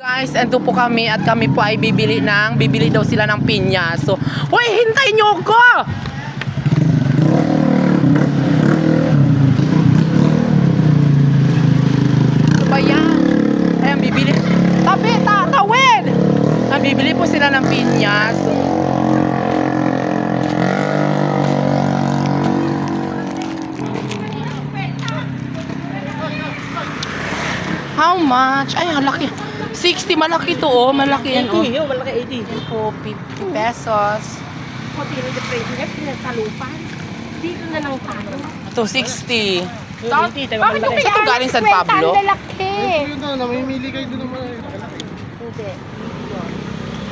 Guys, ando po kami at kami po ay bibili ng, bibili daw sila ng pinya. So, hoy, hintay nyo ko! Ano ba yan? Ayan, bibili. Tabi, ta, tawid! Ah, bibili po sila ng pinya. So, how much? Ay, ang laki. 60, malaki to oh. Malaki yan oh. 80, yun, malaki 80. Po, 50 pesos. Rin yung presyo niya, pinagtalupan. Dito na lang tayo. Ito, 60. Yung 80, tayo Bakit yung malaki. Ito galing San Pablo? Ang lalaki. Yun na, namimili kayo doon naman. Hindi.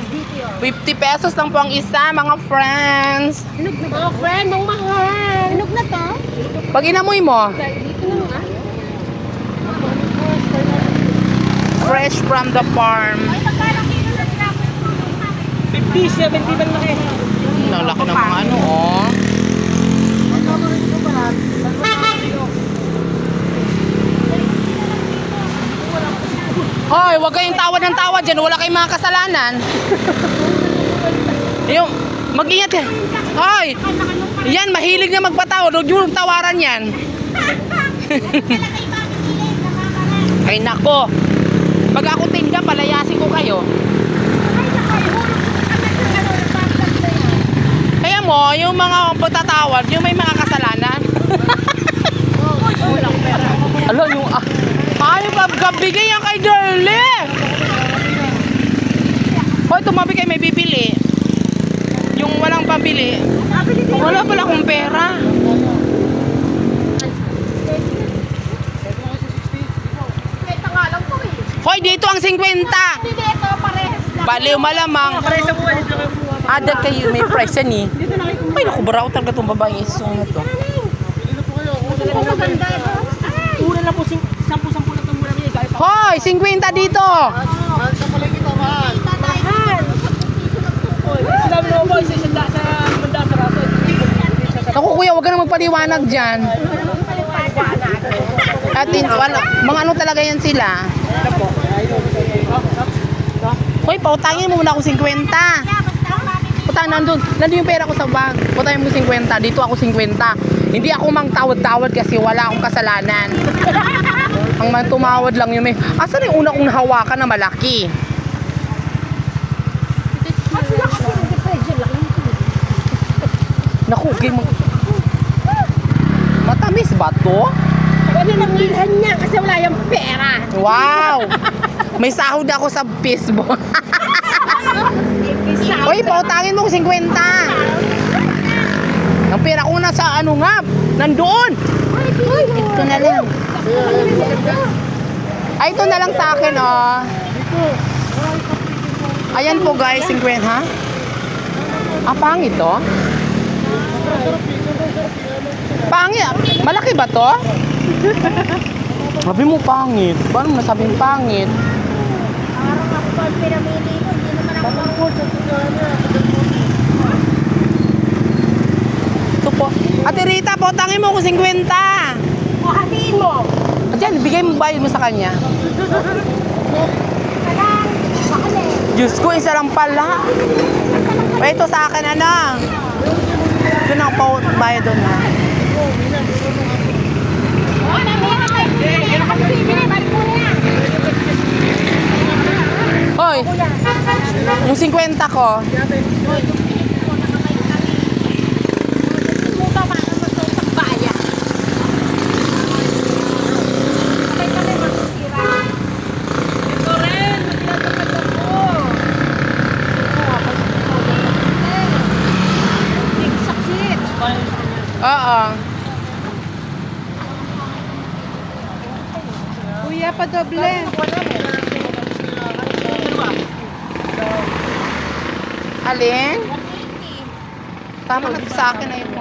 Dito yun. 50 pesos lang po ang isa, mga friends. Hinog na Mga friend, mong mahal. Hinog na to? Pag inamoy mo, Dito na nga. Fresh from the farm. 50, 70 man laki. Ang laki ng mga ano, oh. Hoy, wag kayong tawad ng tawad dyan. Wala kayong mga kasalanan. Yung, mag-ingat yan. Hoy, yan, mahilig na magpatawad. Huwag yung tawaran yan. Ay, nako. Pag ako tinda, palayasin ko kayo. Kaya mo, yung mga patatawad, yung may mga kasalanan. Alam yung, ah, ay, pagkabigay yan kay Girlie. Hoy, tumabi kayo, may bibili. Yung walang pambili. Wala pala akong pera. Kwenta nga lang po eh. Hoy, dito ang 50. Hindi dito, parehas lang. Baliw malamang. Parehas lang buwan. Ada kayo, may price yan eh. Na. Ay, naku, barao talaga itong babaeng iso na to. Ang ito. Mura lang po, 10-10 lang itong mura niya. Hoy, 50 dito. Mahal sa palengke to, mahal. Sinabi mo sa sa rato. Naku, kuya, huwag ka na magpaliwanag dyan. At in, wala, mga ano talaga yan sila. Hoy, pautangin mo muna ako 50. Puta, nandun, nandun yung pera ko sa bag. Putangin mo 50, dito ako 50. Hindi ako mang tawad-tawad kasi wala akong kasalanan. Ang man tumawad lang yung may... Asan yung una kong nahawakan na malaki? Naku, game mo. Matamis ba to? Ano nang niya kasi wala yung pera. Wow! May sahod ako sa Facebook. Uy, pautangin mo ko 50. Ang pera ko na sa ano nga, nandoon. Ito na lang. Ay, ito na lang sa akin, oh. Ayan po guys, 50, ha? Ah, pangit to? Pangit? Malaki ba to? Sabi mo pangit. Paano mo nasabing pangit? Ako pa pinamili ko, hindi naman ako Ito po. Ate Rita, pautangin mo ko 50. O, hatiin mo. At yan, bigay mo bayad mo sa kanya. Diyos ko, isa lang pala. O, ito sa akin, ano? Ito na po, bayad doon na. O, meron kayo. Meron kayo bibili, balik mo na. Hoy, yung 50 ko. Mo ba maano sa isang bayan? Sabay kami masisira. Ito rin, magtatapad ako. Big success. Oo. Kuya, pa doble. Alin? Tama na sa akin na yung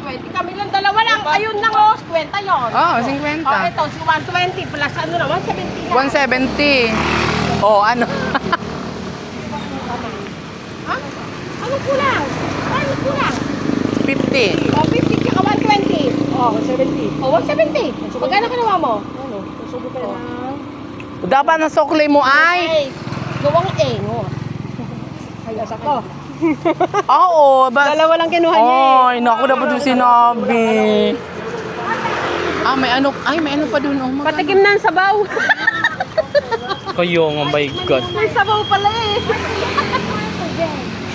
Pwede kami lang dalawa lang. Ayun lang oh, 20 yun. Oo, Oh, 50. ito, si 120 plus ano na, 170 na. 170. Oh, ano? Ha? Ano kulang? Ano kulang? 50. Oh, 50 tsaka 120. Oh, 170. Oh, 170. Magkano ka nawa mo? Ano? Susubo ka na. Dapat na sukli mo ay. Gawang engo. Hayas ako. Oo. Bas, Dalawa lang kinuha niya eh. Ay, naku, dapat yung sinabi. Ah, may ano, ay, may ano pa dun. Oh, maganda. Patikim na ang sabaw. Kayo, oh my God. May sabaw pala eh.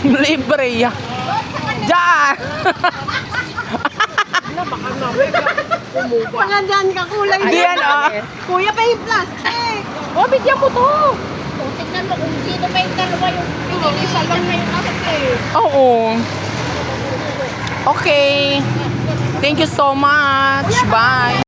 Libre ya. Diyan! Mga dyan ka kulay. Di yan, ah. Kuya, pa yung plastic. Oh, bigyan ko to. Tingnan mo kung sino may dalawa yung pinili. Isa lang na yung apat eh. Oo. Okay. Thank you so much. Bye.